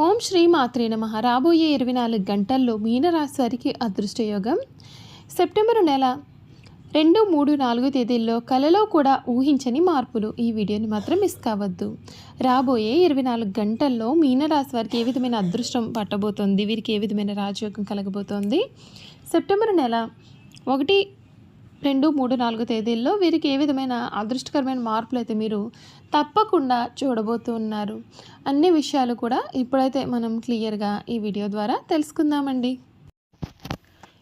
ఓం శ్రీ మాత్రే నమ. రాబోయే ఇరవై నాలుగు గంటల్లో మీనరాశి వారికి అదృష్టయోగం. సెప్టెంబర్ నెల రెండు మూడు నాలుగు తేదీల్లో కలలో కూడా ఊహించని మార్పులు. ఈ వీడియోని మాత్రం మిస్ కావద్దు. రాబోయే ఇరవై నాలుగు గంటల్లో మీనరాశి వారికి ఏ విధమైన అదృష్టం పట్టబోతోంది? వీరికి ఏ విధమైన రాజయోగం కలగబోతోంది? సెప్టెంబర్ నెల ఒకటి రెండు మూడు నాలుగు తేదీల్లో వీరికి ఏ విధమైన అదృష్టకరమైన మార్పులు అయితే మీరు తప్పకుండా చూడబోతున్నారు అన్ని విషయాలు కూడా ఇప్పుడైతే మనం క్లియర్గా ఈ వీడియో ద్వారా తెలుసుకుందామండి.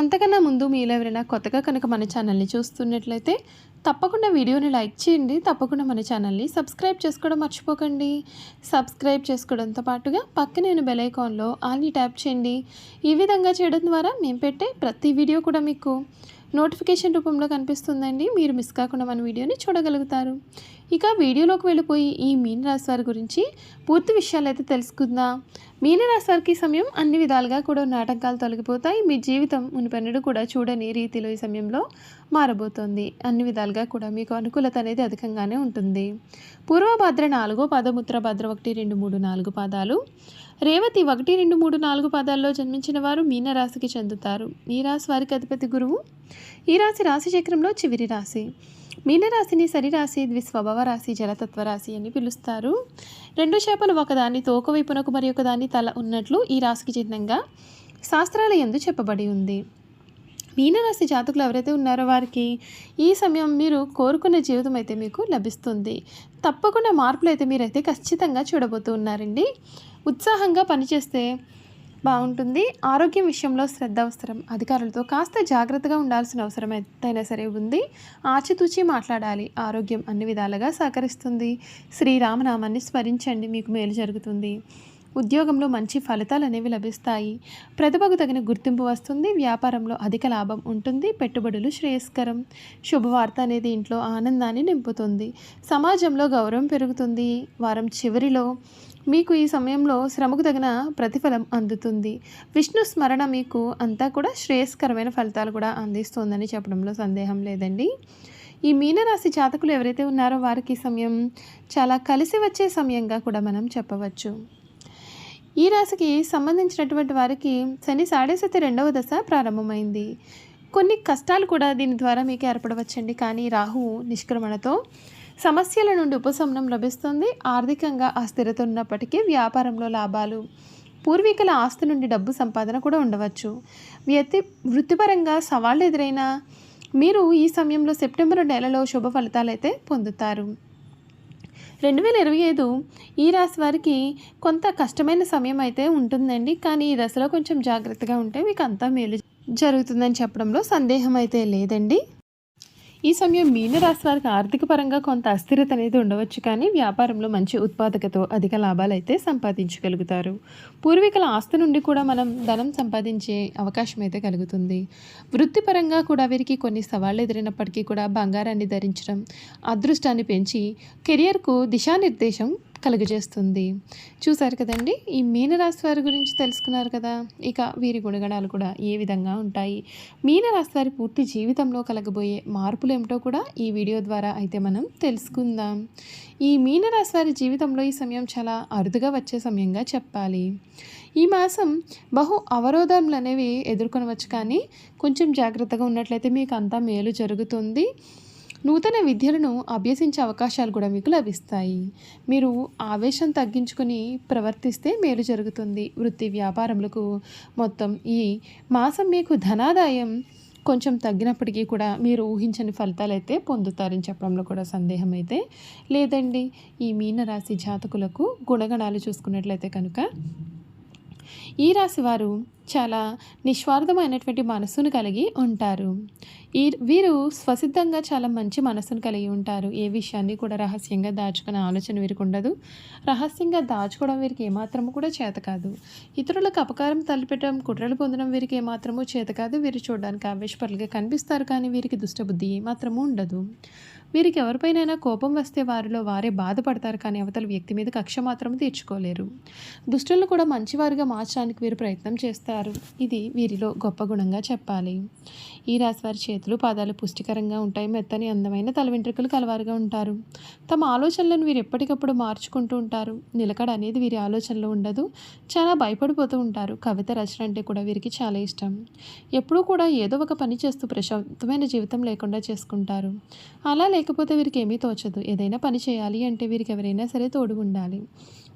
అంతకన్నా ముందు మీలో ఎవరైనా కొత్తగా కనుక మన ఛానల్ని చూస్తున్నట్లయితే తప్పకుండా వీడియోని లైక్ చేయండి. తప్పకుండా మన ఛానల్ని సబ్స్క్రైబ్ చేసుకోవడం మర్చిపోకండి. సబ్స్క్రైబ్ చేసుకోవడంతో పాటుగా పక్కనే నేను బెల్ ఐకాన్లో ఆల్ని ట్యాప్ చేయండి. ఈ విధంగా చేయడం ద్వారా మేము పెట్టే ప్రతి వీడియో కూడా మీకు నోటిఫికేషన్ రూపంలో కనిపిస్తుందండి. మీరు మిస్ కాకుండా మన వీడియోని చూడగలుగుతారు. ఇక వీడియోలోకి వెళ్ళిపోయి ఈ మీనరాశి వారి గురించి పూర్తి విషయాలు అయితే తెలుసుకుందాం. మీనరాశి వారికి సమయం అన్ని విధాలుగా కూడా నాటకాలు తొలగిపోతాయి. మీ జీవితం మునిపెన్నడు కూడా చూడని రీతిలో ఈ సమయంలో మారబోతోంది. అన్ని విధాలుగా కూడా మీకు అనుకూలత అనేది అధికంగానే ఉంటుంది. పూర్వభద్ర నాలుగో పాదముత్ర భద్ర ఒకటి రెండు మూడు నాలుగు పాదాలు. రేవతి ఒకటి రెండు మూడు నాలుగు పదాల్లో జన్మించిన వారు మీనరాశికి చెందుతారు. ఈ రాశి వారికి అధిపతి గురువు. ఈ రాశి రాశి చక్రంలో చివరి రాశి. మీనరాశిని సరిరాశి ద్విస్వభావ రాశి జలతత్వ రాశి అని పిలుస్తారు. రెండు చేపలు ఒకదాన్ని తోక వైపునకు మరి ఒకదాన్ని తల ఉన్నట్లు ఈ రాశికి చిహ్నంగా శాస్త్రాల ఎందు చెప్పబడి ఉంది. మీనరాశి జాతకులు ఎవరైతే ఉన్నారో వారికి ఈ సమయం మీరు కోరుకున్న జీవితం అయితే మీకు లభిస్తుంది. తప్పకుండా మార్పులు అయితే మీరైతే ఖచ్చితంగా చూడబోతూ ఉన్నారండి. ఉత్సాహంగా పనిచేస్తే బాగుంటుంది. ఆరోగ్యం విషయంలో శ్రద్ధ అవసరం. అధికారులతో కాస్త జాగ్రత్తగా ఉండాల్సిన అవసరం ఎంతైనా సరే ఉంది. ఆచితూచి మాట్లాడాలి. ఆరోగ్యం అన్ని విధాలుగా సహకరిస్తుంది. శ్రీరామనామాన్ని స్మరించండి. మీకు మేలు జరుగుతుంది. ఉద్యోగంలో మంచి ఫలితాలు అనేవి లభిస్తాయి. ప్రతిభకు తగిన గుర్తింపు వస్తుంది. వ్యాపారంలో అధిక లాభం ఉంటుంది. పెట్టుబడులు శ్రేయస్కరం. శుభవార్త అనేది ఇంట్లో ఆనందాన్ని నింపుతుంది. సమాజంలో గౌరవం పెరుగుతుంది. వారం చివరిలో మీకు ఈ సమయంలో శ్రమకు తగిన ప్రతిఫలం అందుతుంది. విష్ణు స్మరణ మీకు అంతా కూడా శ్రేయస్కరమైన ఫలితాలు కూడా అందిస్తుందని చెప్పడంలో సందేహం లేదండి. ఈ మీనరాశి జాతకులు ఎవరైతే ఉన్నారో వారికి సమయం చాలా కలిసి వచ్చే సమయంగా కూడా మనం చెప్పవచ్చు. ఈ రాశికి సంబంధించినటువంటి వారికి శని సాడేసతి రెండవ దశ ప్రారంభమైంది. కొన్ని కష్టాలు కూడా దీని ద్వారా మీకు ఏర్పడవచ్చండి. కానీ రాహువు నిష్క్రమణతో సమస్యల నుండి ఉపశమనం లభిస్తుంది. ఆర్థికంగా అస్థిరత ఉన్నప్పటికీ వ్యాపారంలో లాభాలు పూర్వీకుల ఆస్తి నుండి డబ్బు సంపాదన కూడా ఉండవచ్చు. వ్యక్తి వృత్తిపరంగా సవాళ్ళు ఎదురైనా మీరు ఈ సమయంలో సెప్టెంబర్ నెలలో శుభ ఫలితాలైతే పొందుతారు. రెండు వేల ఇరవై ఐదు ఈ రాశి వారికి కొంత కష్టమైన సమయం అయితే ఉంటుందండి. కానీ ఈ దశలో కొంచెం జాగ్రత్తగా ఉంటే మీకు అంతా మేలు జరుగుతుందని చెప్పడంలో సందేహం అయితే లేదండి. ఈ సమయం మీనరాశి వారికి ఆర్థిక పరంగా కొంత అస్థిరత అనేది ఉండవచ్చు కానీ వ్యాపారంలో మంచి ఉత్పాదకతో అధిక లాభాలు అయితే సంపాదించగలుగుతారు. పూర్వీకుల ఆస్తి నుండి కూడా మనం ధనం సంపాదించే అవకాశం అయితే కలుగుతుంది. వృత్తిపరంగా కూడా వీరికి కొన్ని సవాళ్ళు ఎదురైనప్పటికీ కూడా బంగారాన్ని ధరించడం అదృష్టాన్ని పెంచి కెరియర్కు దిశానిర్దేశం కలుగజేస్తుంది. చూశారు కదండి? ఈ మీనరాశి వారి గురించి తెలుసుకున్నారు కదా? ఇక వీరి గుణగణాలు కూడా ఏ విధంగా ఉంటాయి? మీనరాశి వారి పూర్తి జీవితంలో కలగబోయే మార్పులు ఏమిటో కూడా ఈ వీడియో ద్వారా అయితే మనం తెలుసుకుందాం. ఈ మీనరాశి వారి జీవితంలో ఈ సమయం చాలా అరుదుగా వచ్చే సమయంగా చెప్పాలి. ఈ మాసం బహు అవరోధములు అనేవి ఎదుర్కొనవచ్చు కానీ కొంచెం జాగ్రత్తగా ఉన్నట్లయితే మీకు అంతా మేలు జరుగుతుంది. నూతన విద్యలను అభ్యసించే అవకాశాలు కూడా మీకు లభిస్తాయి. మీరు ఆవేశం తగ్గించుకొని ప్రవర్తిస్తే మేలు జరుగుతుంది. వృత్తి వ్యాపారములకు మొత్తం ఈ మాసం మీకు ధనాదాయం కొంచెం తగ్గినప్పటికీ కూడా మీరు ఊహించని ఫలితాలు అయితే పొందుతారని చెప్పడంలో కూడా సందేహం అయితే లేదండి. ఈ మీనరాశి జాతకులకు గుణగణాలు చూసుకున్నట్లయితే కనుక ఈ రాశి వారు చాలా నిస్వార్థమైనటువంటి మనస్సును కలిగి ఉంటారు. ఈ వీరు స్వసిద్ధంగా చాలా మంచి మనస్సును కలిగి ఉంటారు. ఏ విషయాన్ని కూడా రహస్యంగా దాచుకునే ఆలోచన వీరికి ఉండదు. రహస్యంగా దాచుకోవడం వీరికి ఏమాత్రము కూడా చేత కాదు. ఇతరులకు అపకారం తలపెట్టడం కుట్రలు పొందడం వీరికి ఏమాత్రమూ చేత కాదు. వీరు చూడడానికి ఆవేశపరులుగా కనిపిస్తారు కానీ వీరికి దుష్టబుద్ధి ఏమాత్రమూ ఉండదు. వీరికి ఎవరిపైనైనా కోపం వస్తే వారిలో వారే బాధపడతారు కానీ అవతల వ్యక్తి మీద కక్ష మాత్రం తీర్చుకోలేరు. దుష్టులను కూడా మంచివారిగా మార్చడానికి వీరు ప్రయత్నం చేస్తారు. ఇది వీరిలో గొప్ప గుణంగా చెప్పాలి. ఈ రాశి వారి చేతులు పాదాలు పుష్టికరంగా ఉంటాయి. మెత్తని అందమైన తల వెంట్రుకలు కలవారుగా ఉంటారు. తమ ఆలోచనలను వీరు ఎప్పటికప్పుడు మార్చుకుంటూ ఉంటారు. నిలకడ అనేది వీరి ఆలోచనలో ఉండదు. చాలా భయపడిపోతూ ఉంటారు. కవిత రచన అంటే కూడా వీరికి చాలా ఇష్టం. ఎప్పుడూ కూడా ఏదో ఒక పని చేస్తూ ప్రశాంతమైన జీవితం లేకుండా చేసుకుంటారు. అలా లేకపోతే వీరికి ఏమీ తోచదు. ఏదైనా పని చేయాలి అంటే వీరికి ఎవరైనా సరే తోడు ఉండాలి.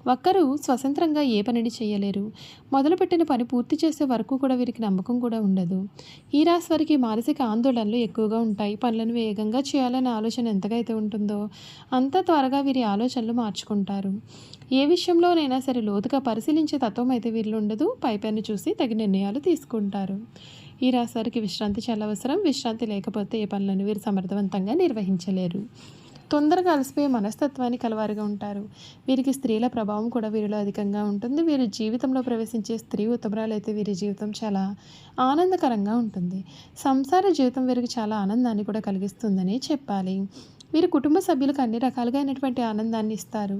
ఒక్కరూ స్వతంత్రంగా ఏ పనిని చేయలేరు. మొదలుపెట్టిన పని పూర్తి చేసే వరకు కూడా వీరికి నమ్మకం కూడా ఉండదు. ఈ రాశి వారికి మానసిక ఆందోళనలు ఎక్కువగా ఉంటాయి. పనులను వేగంగా చేయాలనే ఆలోచన ఎంతగా అయితే ఉంటుందో అంత త్వరగా వీరి ఆలోచనలు మార్చుకుంటారు. ఏ విషయంలోనైనా సరే లోతుగా పరిశీలించే తత్వం అయితే వీరిలో ఉండదు. పైపైన చూసి తగిన నిర్ణయాలు తీసుకుంటారు. ఈ రాశి వారికి విశ్రాంతి చాలా అవసరం. విశ్రాంతి లేకపోతే ఏ పనులను వీరు సమర్థవంతంగా నిర్వహించలేరు. తొందరగా అలసిపోయే మనస్తత్వాన్ని కలవారుగా ఉంటారు. వీరికి స్త్రీల ప్రభావం కూడా వీరిలో అధికంగా ఉంటుంది. వీరి జీవితంలో ప్రవేశించే స్త్రీ ఉత్తమరాలు అయితే వీరి జీవితం చాలా ఆనందకరంగా ఉంటుంది. సంసార జీవితం వీరికి చాలా ఆనందాన్ని కూడా కలిగిస్తుందని చెప్పాలి. వీరి కుటుంబ సభ్యులకు అన్ని రకాలుగా అయినటువంటి ఆనందాన్ని ఇస్తారు.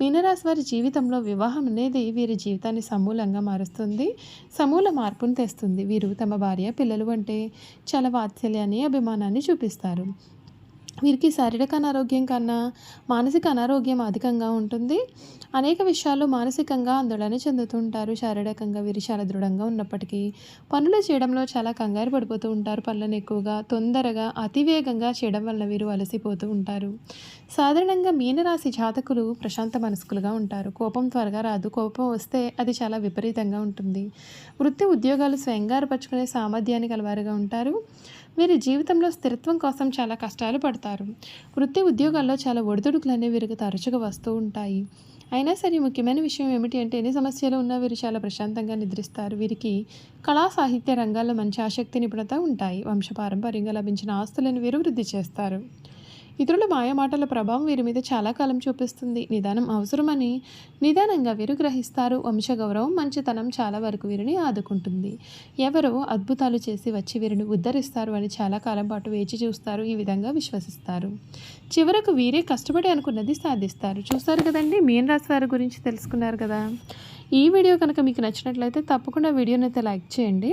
మీనరాశి వారి జీవితంలో వివాహం అనేది వీరి జీవితాన్ని సమూలంగా మారుస్తుంది. సమూల మార్పును తెస్తుంది. వీరు తమ భార్య పిల్లలు అంటే చాలా వాత్సల్యాన్ని అభిమానాన్ని చూపిస్తారు. వీరికి శారీరక అనారోగ్యం కన్నా మానసిక అనారోగ్యం అధికంగా ఉంటుంది. అనేక విషయాల్లో మానసికంగా ఆందోళన చెందుతుంటారు. శారీరకంగా వీరు చాలా దృఢంగా ఉన్నప్పటికీ పనులు చేయడంలో చాలా కంగారు పడిపోతూ ఉంటారు. పనులను ఎక్కువగా తొందరగా అతివేగంగా చేయడం వల్ల వీరు అలసిపోతూ ఉంటారు. సాధారణంగా మీనరాశి జాతకులు ప్రశాంత మనస్కులుగా ఉంటారు. కోపం త్వరగా రాదు. కోపం వస్తే అది చాలా విపరీతంగా ఉంటుంది. వృత్తి ఉద్యోగాలు స్వయంగా ఏర్పరచుకునే సామర్థ్యాన్ని కలవారుగా ఉంటారు. వీరి జీవితంలో స్థిరత్వం కోసం చాలా కష్టాలు పడతారు. వృత్తి ఉద్యోగాల్లో చాలా ఒడిదుడుకులు అనేవి వీరికి తరచుగా వస్తూ ఉంటాయి. అయినా సరే ముఖ్యమైన విషయం ఏమిటి అంటే ఎన్ని సమస్యలు ఉన్నా వీరు చాలా ప్రశాంతంగా నిద్రిస్తారు. వీరికి కళా సాహిత్య రంగాల్లో మంచి ఆసక్తి నిపుణత ఉంటాయి. వంశపారంపర్యంగా లభించిన ఆస్తులను వీరు వృద్ధి చేస్తారు. ఇతరుల మాయమాటల ప్రభావం వీరి మీద చాలా కాలం చూపిస్తుంది. నిదానం అవసరమని నిదానంగా వీరు గ్రహిస్తారు. వంశగౌరవం మంచితనం చాలా వరకు వీరిని ఆదుకుంటుంది. ఎవరో అద్భుతాలు చేసి వచ్చి వీరిని ఉద్ధరిస్తారు అని చాలా కాలం పాటు వేచి చూస్తారు. ఈ విధంగా విశ్వసిస్తారు. చివరకు వీరే కష్టపడి అనుకున్నది సాధిస్తారు. చూస్తారు కదండి? మీన్ రాశి వారి గురించి తెలుసుకున్నారు కదా? ఈ వీడియో కనుక మీకు నచ్చినట్లయితే తప్పకుండా వీడియోని అయితే లైక్ చేయండి.